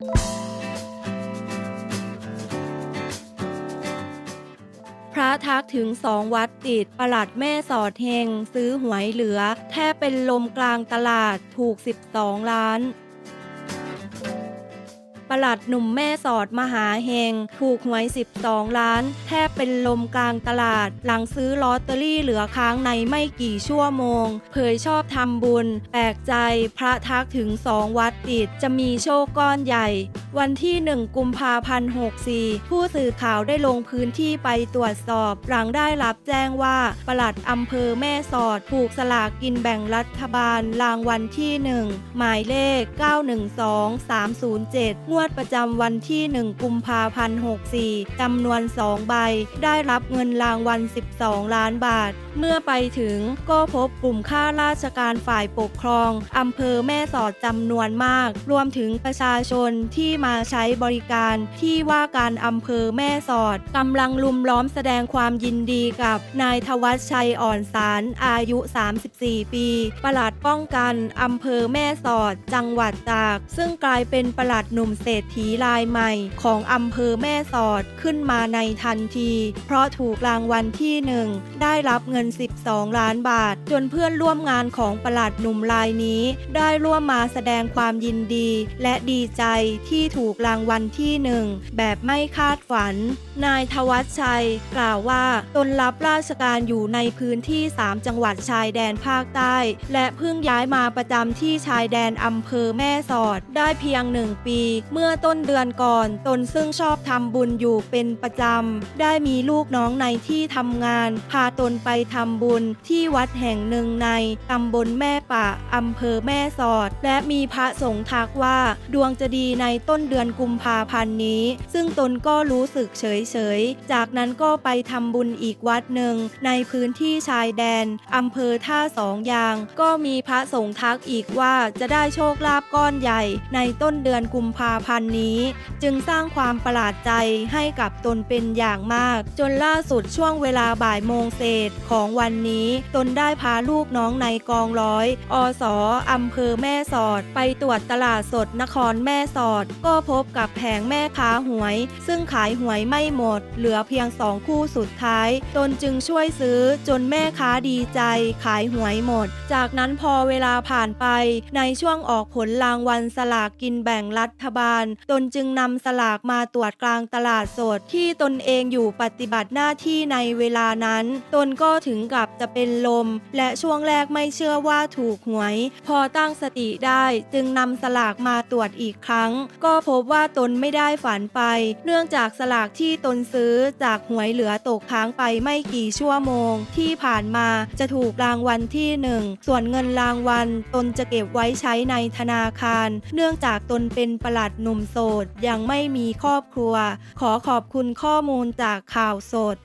พระทักถึงสองวัดติดประหลัดแม่สอดเฮงซื้อหวยเหลือ แทบเป็นลมกลางตลาดถูก 12 ล้าน ประหลัดหนุ่มแม่สอดมหาเฮง ถูกหวย 12 ล้าน แทบเป็นลมกลางตลาด หลังซื้อลอตเตอรี่เหลือค้างในไม่กี่ชั่วโมง เผยชอบทำบุญ แปลกใจพระทักถึงสองวัดติดจะมีโชคก้อนใหญ่ วันที่ 1 กุมภาพันธ์64 ผู้สื่อข่าวได้ลงพื้นที่ไปตรวจสอบ หลังได้รับแจ้งว่าประหลัดอำเภอแม่สอดถูกสลากกินแบ่งรัฐบาลรางวัลที่ 1 หมายเลข 912307งวดประจำวันที่ 1 กุมภาพันธ์ 64จำนวน 2 ใบ ได้รับเงินรางวัล 12 ล้านบาท เมื่อไปถึงก็พบกลุ่มข้าราชการฝ่ายปกครองอำเภอแม่สอดจำนวนมาก รวมถึงประชาชนที่มาใช้บริการที่ว่าการอำเภอแม่สอดกำลังลุมล้อมแสดงความยินดีกับ นายทวัชชัยอ่อนสารอายุ 34 ปีประหลัดป้องกันอำเภอแม่สอดจังหวัดตาก ซึ่งกลายเป็นประหลัดหนุ่มเศรษฐีรายใหม่ของอำเภอแม่สอดขึ้นมาในทันที เพราะถูกรางวัลที่หนึ่งได้รับเงิน 12 ล้านบาท จนเพื่อนร่วมงานของประหลัดหนุ่มรายนี้ ได้ร่วมมาแสดงความยินดี และดีใจที่ถูกรางวัลที่หนึ่งแบบไม่คาดฝัน นายทวัชชัย กล่าวว่าตนรับราชการอยู่ในพื้นที่ 3 จังหวัดชายแดนภาคใต้ และเพิ่งย้ายมาประจำที่ชายแดนอำเภอแม่สอดได้เพียงหนึ่งปีเมื่อื่อต้นเดือนก่อน ตนซึ่งชอบทำบุญอยู่เป็นประจำ ได้มีลูกน้องในที่ทำงาน พาตนไปทำบุญที่วัดแห่งหนึ่งในตำบลแม่ปะอำเภอแม่สอด และมีพระสงฆ์ทักว่า ดวงจะดีในต้นเดือนกุมภาพันธ์นี้ ซึ่งตนก็รู้สึกเฉยๆจากนั้นก็ไปทำบุญอีกวัดหนึ่ง ในพื้นที่ชายแดนอำเภอท่าสองยาง ก็มีพระสงฆ์ทักอีกว่าจะได้โชคลาภก้อนใหญ่ ในต้นเดือนกุมภาพันธ์นี้ จึงสร้างความประหลาดใจให้กับตนเป็นอย่างมาก จนล่าสุดช่วงเวลาบ่ายโมงเศษของวันนี้ ตนได้พาลูกน้องในกองร้อย อสอำเภอแม่สอด ไปตรวจตลาดสดนครแม่สอด ก็พบกับแผงแม่ค้าหวย ซึ่งขายหวยไม่หมด เหลือเพียงสองคู่สุดท้าย ตนจึงช่วยซื้อจนแม่ค้าดีใจขายหวยหมด จากนั้นพอเวลาผ่านไปในช่วงออกผลรางวัลสลากกินแบ่งรัฐบาลตนจึงนำสลากมาตรวจกลางตลาดสดที่ตนเองอยู่ปฏิบัติหน้าที่ในเวลานั้น ตนก็ถึงกับจะเป็นลม และช่วงแรกไม่เชื่อว่าถูกหวย พอตั้งสติได้จึงนำสลากมาตรวจอีกครั้ง ก็พบว่าตนไม่ได้ฝันไป เนื่องจากสลากที่ตนซื้อจากหวยเหลือตกค้างไปไม่กี่ชั่วโมง ที่ผ่านมาจะถูกรางวัลที่หนึ่งส่วนเงินรางวัลตนจะเก็บไว้ใช้ในธนาคาร เนื่องจากตนเป็นประหลัดหนนุ่มโสดยังไม่มีครอบครัว ขอขอบคุณข้อมูลจากข่าวสด